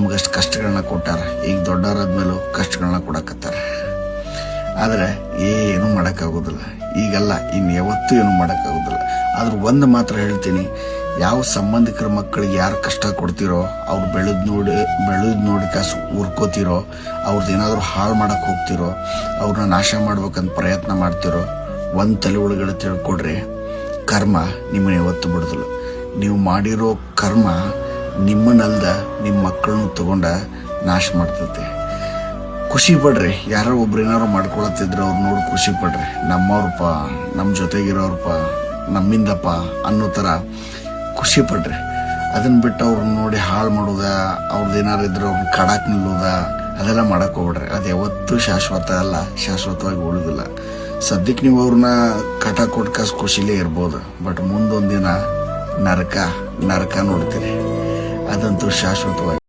ನಮಗಷ್ಟು ಕಷ್ಟಗಳನ್ನ ಕೊಟ್ಟಾರ. ಈಗ ದೊಡ್ಡವರಾದ್ಮೇಲೂ ಕಷ್ಟಗಳನ್ನ ಕೊಡಕತ್ತಾರ. ಆದರೆ ಏನು ಮಾಡೋಕ್ಕಾಗೋದಿಲ್ಲ. ಈಗಲ್ಲ ಇನ್ನು ಯಾವತ್ತೂ ಏನು ಮಾಡೋಕ್ಕಾಗೋದಿಲ್ಲ. ಆದ್ರೆ ಒಂದು ಮಾತ್ರ ಹೇಳ್ತೀನಿ. ಯಾವ ಸಂಬಂಧಿಕರ ಮಕ್ಕಳಿಗೆ ಯಾರು ಕಷ್ಟ ಕೊಡ್ತಿರೋ, ಅವ್ರು ಬೆಳೆದ್ ನೋಡಿ ಬೆಳೆದ್ ನೋಡಿ ಕಾಸು ಉರ್ಕೋತಿರೋ ಅವ್ರದ್ದು ಏನಾದರೂ ಹಾಳು ಮಾಡಕ್ಕೆ ಹೋಗ್ತಿರೋ ಅವ್ರನ್ನ ನಾಶ ಮಾಡ್ಬೇಕಂತ ಪ್ರಯತ್ನ ಮಾಡ್ತಿರೋ, ಒಂದು ತಲೆ ಒಳಗಡೆ ತಿಳ್ಕೊಡ್ರಿ, ಕರ್ಮ ನಿಮ್ಮನ್ನ ಯಾವತ್ತು ಬಿಡೋದಿಲ್ಲ. ನೀವು ಮಾಡಿರೋ ಕರ್ಮ ನಿಮ್ಮನ್ನಲ್ದ ನಿಮ್ಮ ಮಕ್ಕಳನ್ನು ತಗೊಂಡ ನಾಶ ಮಾಡ್ತೈತೆ. ಖುಷಿ ಪಡ್ರಿ, ಯಾರೋ ಒಬ್ರು ಏನಾರು ಮಾಡ್ಕೊಳತ್ತಿದ್ರು ಅವ್ರು ನೋಡಿ ಖುಷಿ ಪಡ್ರಿ. ನಮ್ಮವ್ರಪ್ಪ ನಮ್ಮ ಜೊತೆಗಿರೋರ್ಪ, ನಮ್ಮಿಂದಪ್ಪ ಅನ್ನೋ ಥರ ಖುಷಿ ಪಡ್ರಿ. ಅದನ್ನ ಬಿಟ್ಟು ಅವ್ರನ್ನ ನೋಡಿ ಹಾಳು ಮಾಡೋದ ಅವ್ರದ್ದು ಏನಾರು ಇದ್ರೆ ಅವ್ರನ್ನ ಕಡಾಕ್ ನಿಲ್ಲೋದ, ಅದೆಲ್ಲ ಮಾಡಕ್ ಹೋಗ್ಬಿಡ್ರಿ ಅದು ಯಾವತ್ತೂ ಶಾಶ್ವತ ಅಲ್ಲ, ಶಾಶ್ವತವಾಗಿ ಉಳಿದಿಲ್ಲ. ಸದ್ಯಕ್ಕೆ ನೀವು ಅವ್ರನ್ನ ಕಟ ಕೊಟ್ಟು ಖುಷಿಲೇ ಇರ್ಬೋದು. ಬಟ್ ಮುಂದೊಂದಿನ ನರಕ ನರಕ ನೋಡ್ತೀರಿ. ಅದಂತೂ ಶಾಶ್ವತವಾಗಿ